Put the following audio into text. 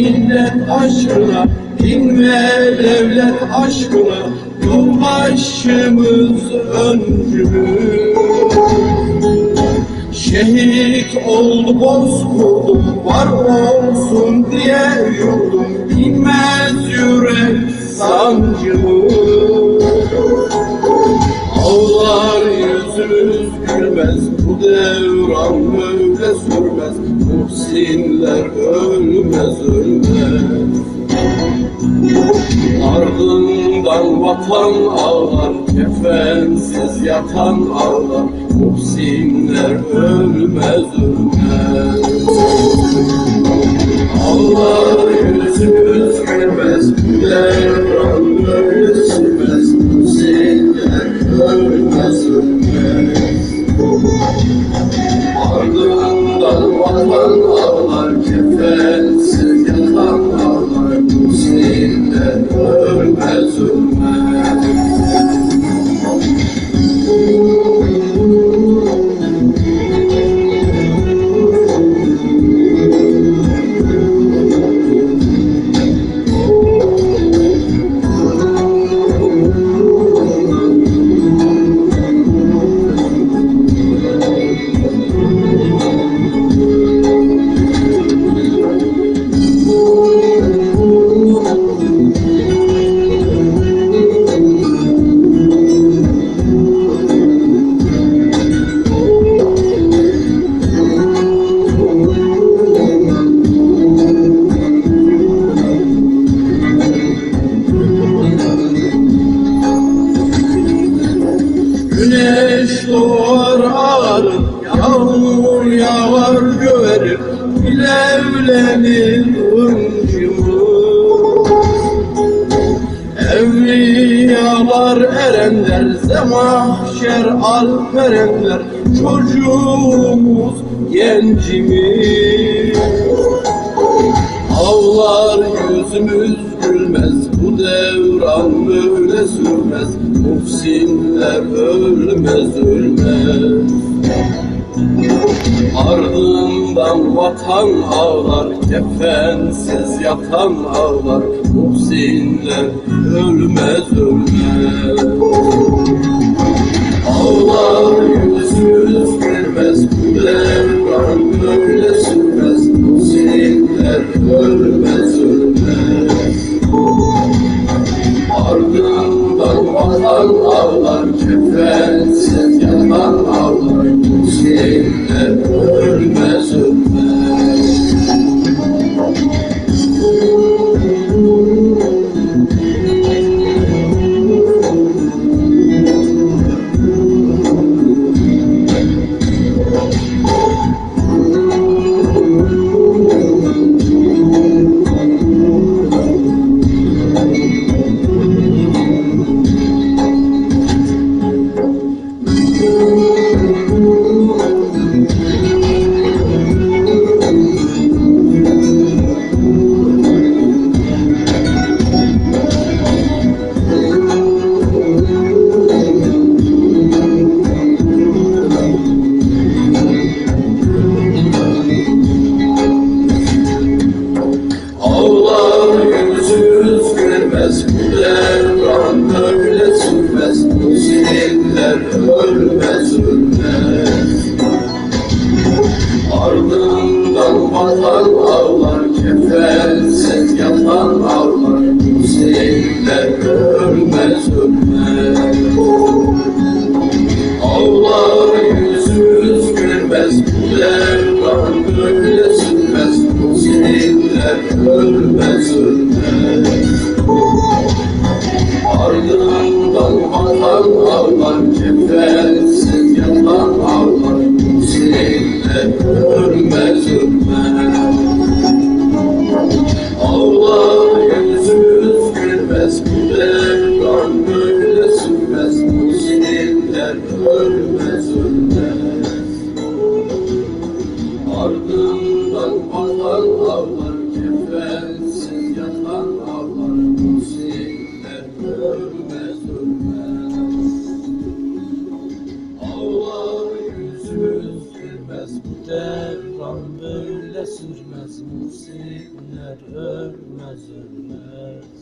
millet aşkına Din ve devlet aşkına Yoldaşımız öncümüz. Şehit oldu bozkurdum Var olsun diye yurdum Bilmez yürek sancımı Ağlar yüzümüz gülmez Bu devran böyle sürmez Muhsinler ölmez ölmez. Ardından vatan ağlar Kefensiz yatan ağlar. Muhsinler ölmez ölmez. Ağlar yüzümüz gülmez Bu devran böyle sürmez Muhsinler ölmez ölmez Muhsinler ölmez göverir, bilevlenir hıncımız. Evliyalar erenler, zemahşer alperenler, çocuğumuz, gencimiz. Ağlar yüzümüz gülmez Bu devran böyle sürmez Muhsinler ölmez ölmez Ardından vatan ağlar Kefensiz yatan ağlar. Muhsinler ölmez ölmez. Ağlar yüzümüz gülmez Bu devran gülmez Bu devran böyle sürmez Muhsinler ölmez ölmez. Ardından vatan ağlar Kefensiz yatan ağlar Muhsinler ölmez ölmez. Ağlar yüzümüz gülmez devran böyle sürmez Muhsinler ölmez Ağlar Kefensiz yatan ağlar Muhsinler ölmez ölmez Ağlar yüzümüz gülmez Bu devran böyle sürmez Muhsinler ölmez ölmez